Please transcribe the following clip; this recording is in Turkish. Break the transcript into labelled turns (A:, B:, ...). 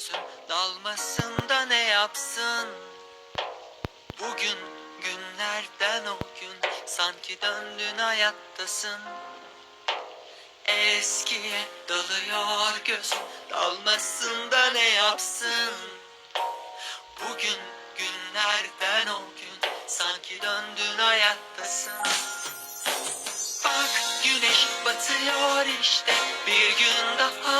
A: gözüm dalmasın da ne yapsın? Bugün günlerden o gün sanki döndün hayattasın. Eskiye dalıyor gözüm dalmasın da ne yapsın? Bugün günlerden o gün sanki döndün hayattasın. Bak güneş batıyor işte bir gün daha